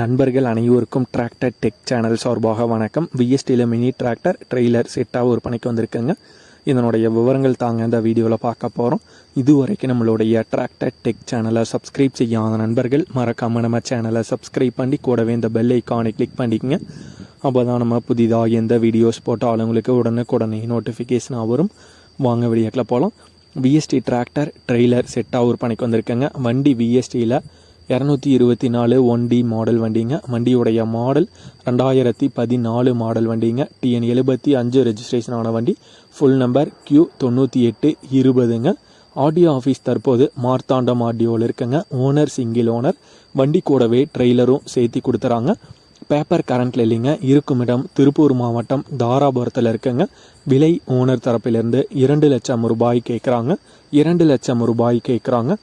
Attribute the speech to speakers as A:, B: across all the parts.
A: நண்பர்கள் அனைவருக்கும் tractor tech channel சார்பாக வணக்கம். விஎஸ்டியில் மினி டிராக்டர் ட்ரெய்லர் செட்டாக ஒரு பணிக்கு வந்திருக்குங்க. இதனுடைய விவரங்கள் தாங்க இந்த வீடியோவில் பார்க்க போகிறோம் இதுவரைக்கும் நம்மளுடைய டிராக்டர் டெக் சேனலை சப்ஸ்கிரைப் செய்யாத நண்பர்கள் மறக்காமல் நம்ம சேனலை சப்ஸ்கிரைப் பண்ணி கூடவே இந்த பெல் ஐக்கானை கிளிக் பண்ணிக்கங்க. அப்போ தான் நம்ம புதிதாக எந்த வீடியோஸ் போட்டாலும் உங்களுக்கு உடனுக்குடனே நோட்டிஃபிகேஷனாக வரும். வாங்க வீடியோக்கில் போகலாம் விஎஸ்டி டிராக்டர் ட்ரெய்லர் செட்டாக ஒரு பணிக்கு வந்திருக்குங்க. வண்டி விஎஸ்டியில் இரநூத்தி இருபத்தி நாலு ஒன் டி மாடல் வண்டிங்க. வண்டியுடைய மாடல் ரெண்டாயிரத்தி பதினாலு மாடல் வண்டிங்க. டிஎன் எழுபத்தி அஞ்சு ரெஜிஸ்ட்ரேஷன் ஆன வண்டி. ஃபுல் நம்பர் கியூ தொண்ணூற்றி எட்டு இருபதுங்க. ஆடியோ ஆஃபீஸ் தற்போது மார்த்தாண்டம் ஆடியோவில் இருக்குங்க. ஓனர் சிங்கிள் ஓனர் வண்டி கூடவே ட்ரெய்லரும் சேர்த்தி கொடுத்துறாங்க. பேப்பர் கரண்ட்ல இல்லைங்க. இருக்கும் இடம் திருப்பூர் மாவட்டம் தாராபுரத்தில் இருக்குங்க. விலை ஓனர் தரப்பிலிருந்து இரண்டு லட்சம் ரூபாய் கேட்குறாங்க இரண்டு லட்சம் ரூபாய் கேட்குறாங்க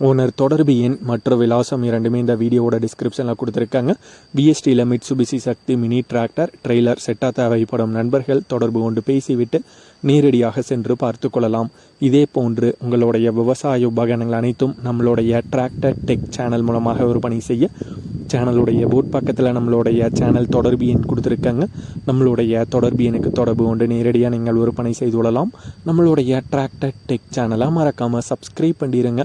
A: ஓனர் தொடர்பு எண் மற்ற விலாசம் இரண்டுமே இந்த வீடியோவோட டிஸ்கிரிப்ஷனில் கொடுத்துருக்காங்க. விஎஸ்டியில் Mitsubishi Shakti mini tractor trailer செட்டாக தேவைப்படும் நண்பர்கள் தொடர்பு கொண்டு பேசிவிட்டு நேரடியாக சென்று பார்த்து கொள்ளலாம். இதே போன்று உங்களுடைய விவசாய உபகரணங்கள் அனைத்தும் நம்மளுடைய டிராக்டர் டெக் சேனல் மூலமாக விற்பனை செய்ய சேனலுடைய போட் பக்கத்தில் நம்மளுடைய சேனல் தொடர்பு எண் கொடுத்துருக்காங்க. நம்மளுடைய தொடர்பு எண்ணுக்கு தொடர்பு கொண்டு நேரடியாக நீங்கள் விற்பனை செய்து கொள்ளலாம். நம்மளுடைய டிராக்டர் டெக் சேனலை மறக்காமல் சப்ஸ்கிரைப் பண்ணிடுங்க